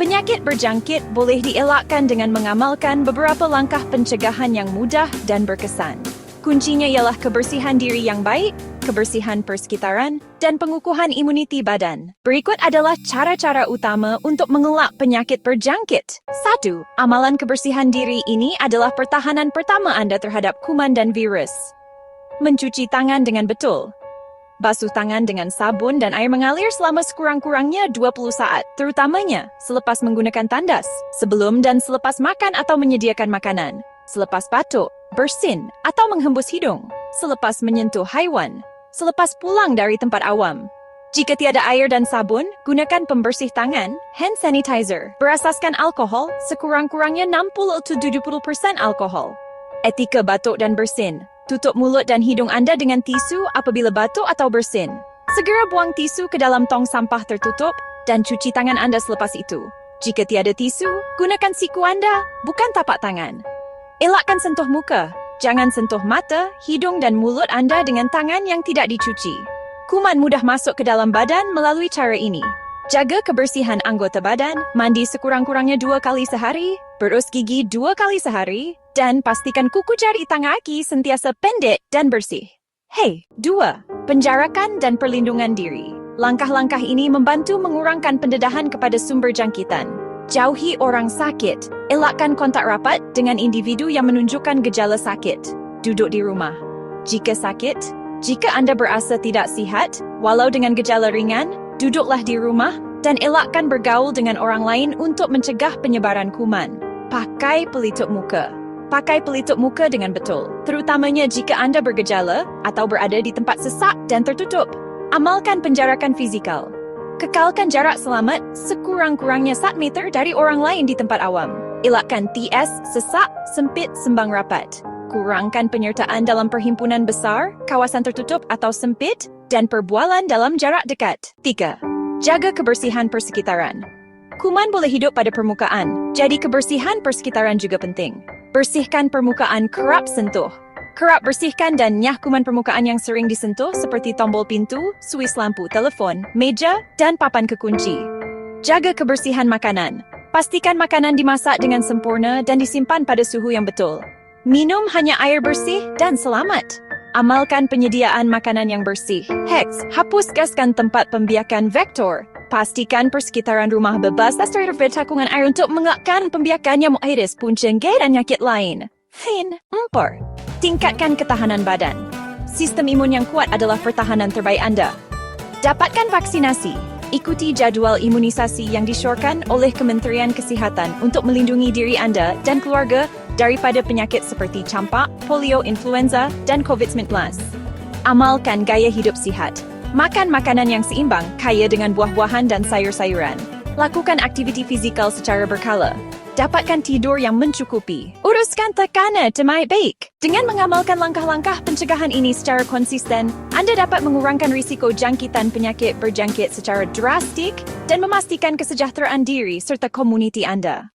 Penyakit berjangkit boleh dielakkan dengan mengamalkan beberapa langkah pencegahan yang mudah dan berkesan. Kuncinya ialah kebersihan diri yang baik, kebersihan persekitaran, dan pengukuhan imuniti badan. Berikut adalah cara-cara utama untuk mengelak penyakit berjangkit. 1. Amalan kebersihan diri ini adalah pertahanan pertama anda terhadap kuman dan virus. Mencuci tangan dengan betul. Basuh tangan dengan sabun dan air mengalir selama sekurang-kurangnya 20 saat, terutamanya selepas menggunakan tandas, sebelum dan selepas makan atau menyediakan makanan, selepas batuk, bersin atau menghembus hidung, selepas menyentuh haiwan, selepas pulang dari tempat awam. Jika tiada air dan sabun, gunakan pembersih tangan, hand sanitizer, berasaskan alkohol, sekurang-kurangnya 60-70% alkohol. Etika batuk dan bersin. Tutup mulut dan hidung anda dengan tisu apabila batuk atau bersin. Segera buang tisu ke dalam tong sampah tertutup dan cuci tangan anda selepas itu. Jika tiada tisu, gunakan siku anda, bukan tapak tangan. Elakkan sentuh muka. Jangan sentuh mata, hidung dan mulut anda dengan tangan yang tidak dicuci. Kuman mudah masuk ke dalam badan melalui cara ini. Jaga kebersihan anggota badan, mandi sekurang-kurangnya dua kali sehari, berus gigi dua kali sehari, dan pastikan kuku jari tangan kaki sentiasa pendek dan bersih. Hei, dua, penjarakan dan perlindungan diri. Langkah-langkah ini membantu mengurangkan pendedahan kepada sumber jangkitan. Jauhi orang sakit. Elakkan kontak rapat dengan individu yang menunjukkan gejala sakit. Duduk di rumah. Jika sakit, jika anda berasa tidak sihat, walau dengan gejala ringan, duduklah di rumah dan elakkan bergaul dengan orang lain untuk mencegah penyebaran kuman. Pakai pelitup muka. Pakai pelitup muka dengan betul, terutamanya jika anda bergejala atau berada di tempat sesak dan tertutup. Amalkan penjarakan fizikal. Kekalkan jarak selamat sekurang-kurangnya 1 meter dari orang lain di tempat awam. Elakkan TS sesak, sempit, sembang rapat. Kurangkan penyertaan dalam perhimpunan besar, kawasan tertutup atau sempit, dan perbualan dalam jarak dekat. 3. Jaga kebersihan persekitaran. Kuman boleh hidup pada permukaan, jadi kebersihan persekitaran juga penting. Bersihkan permukaan kerap sentuh. Kerap bersihkan dan nyah kuman permukaan yang sering disentuh seperti tombol pintu, suis lampu telefon, meja, dan papan kekunci. Jaga kebersihan makanan. Pastikan makanan dimasak dengan sempurna dan disimpan pada suhu yang betul. Minum hanya air bersih dan selamat. Amalkan penyediaan makanan yang bersih. Hex, hapus gaskan tempat pembiakan vektor Pastikan persekitaran rumah bebas dari takungan air untuk mengelakkan pembiakan nyamuk Aedes puncengai dan nyakit lain. Fin, empor. Tingkatkan ketahanan badan. Sistem imun yang kuat adalah pertahanan terbaik anda. Dapatkan vaksinasi. Ikuti jadual imunisasi yang disyorkan oleh Kementerian Kesihatan untuk melindungi diri anda dan keluarga daripada penyakit seperti campak, polio, influenza, dan COVID-19. Amalkan gaya hidup sihat. Makan makanan yang seimbang, kaya dengan buah-buahan dan sayur-sayuran. Lakukan aktiviti fizikal secara berkala. Dapatkan tidur yang mencukupi. Uruskan tekanan demi baik. Dengan mengamalkan langkah-langkah pencegahan ini secara konsisten, anda dapat mengurangkan risiko jangkitan penyakit berjangkit secara drastik dan memastikan kesejahteraan diri serta komuniti anda.